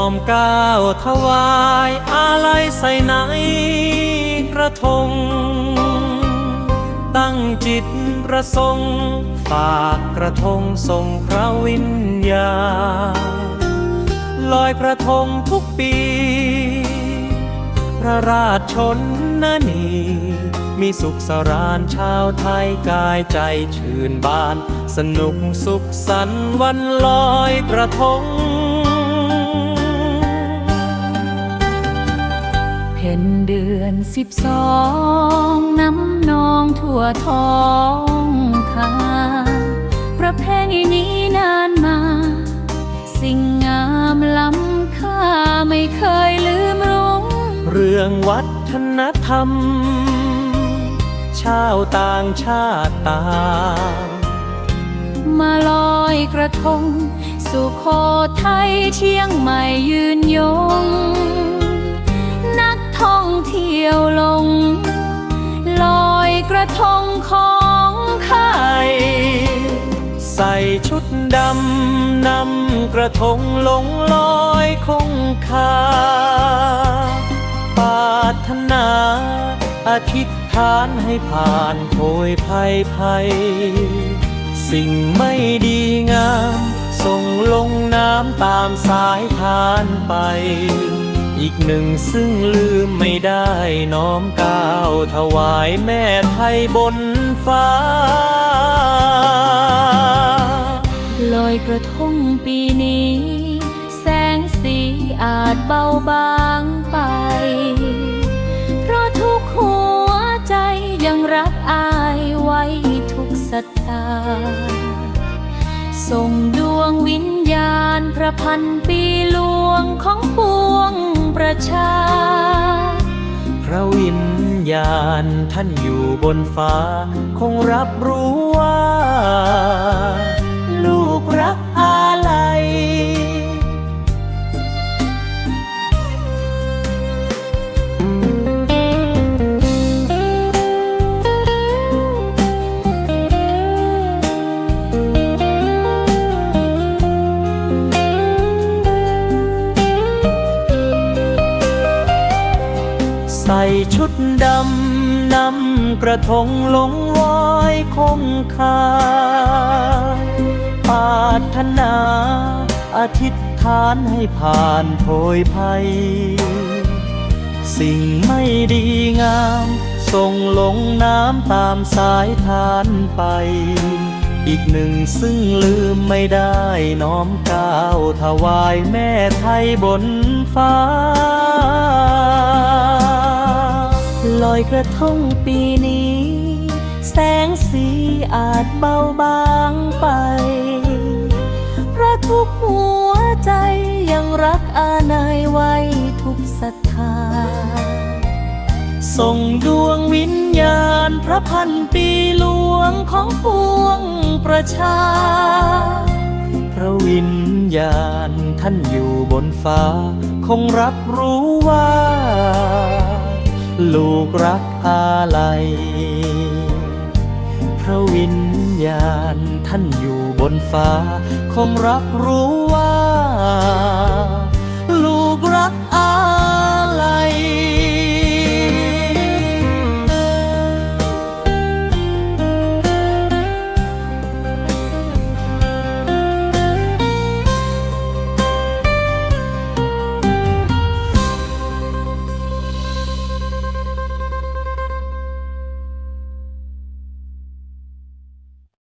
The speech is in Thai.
อมก้าวถวายอาลัยใส่ในกระทง ตั้งจิตประสงค์ฝากกระทงส่งพระวิญญาณลอยกระทงทุกปี พระราชชนนนีมีสุขสรานชาวไทยกายใจชื่นบาน สนุกสุขสันต์วันลอยกระทง พ็ญเดือนสิบสองน้ำนองทั่วท้องคาประเพณีนี้นานมา สิ่งงามล้ำค่าไม่เคยลืมรุงเรื่องวัฒนธรรม ชาวต่างชาติต่างมาลอยกระทง สุโขทัยเชียงใหม่ยืนยง ยวลง ลอยกระทงของไทยใส่ชุดดำนำกระทงลงลอยคงคาปาถนาอธิษฐานให้ผ่านโพยภัยภัย สิ่งไม่ดีงาม ส่งลงน้ำตามสายทานไป อีกหนึ่งซึ่งลืมไม่ได้น้อมก้าวถวายแม่ไทยบนฟ้า ลอยกระทงปีนี้ แสงสีอาจเบาบางไป เพราะทุกหัวใจยังรักอายไว้ทุกศรัทธา ส่งดวงวิญญาณพระพันปีหลวงของปวงประชา พระวิญญาณท่านอยู่บนฟ้า คงรับรู้ว่า ใส่ชุดดำนำกระทงลงลอยคงคาปาถนาอธิษฐานให้ผ่านโพยภัย สิ่งไม่ดีงามส่งลงน้ำตามสายทานไป อีกหนึ่งซึ่งลืมไม่ได้น้อมก้าวถวายแม่ไทยบนฟ้า อยกระทงปีนี้ แสงสีอาจเบาบางไปพระทุกหัวใจยังรักอาณายไว้ทุกศรัทธา ส่งดวงวิญญาณพระพันปีหลวงของปวงประชา พระวิญญาณท่านอยู่บนฟ้า คงรับรู้ว่า ลูกรักอาลัยพระวิญญาณท่านอยู่บนฟ้า คงรับรู้ว่า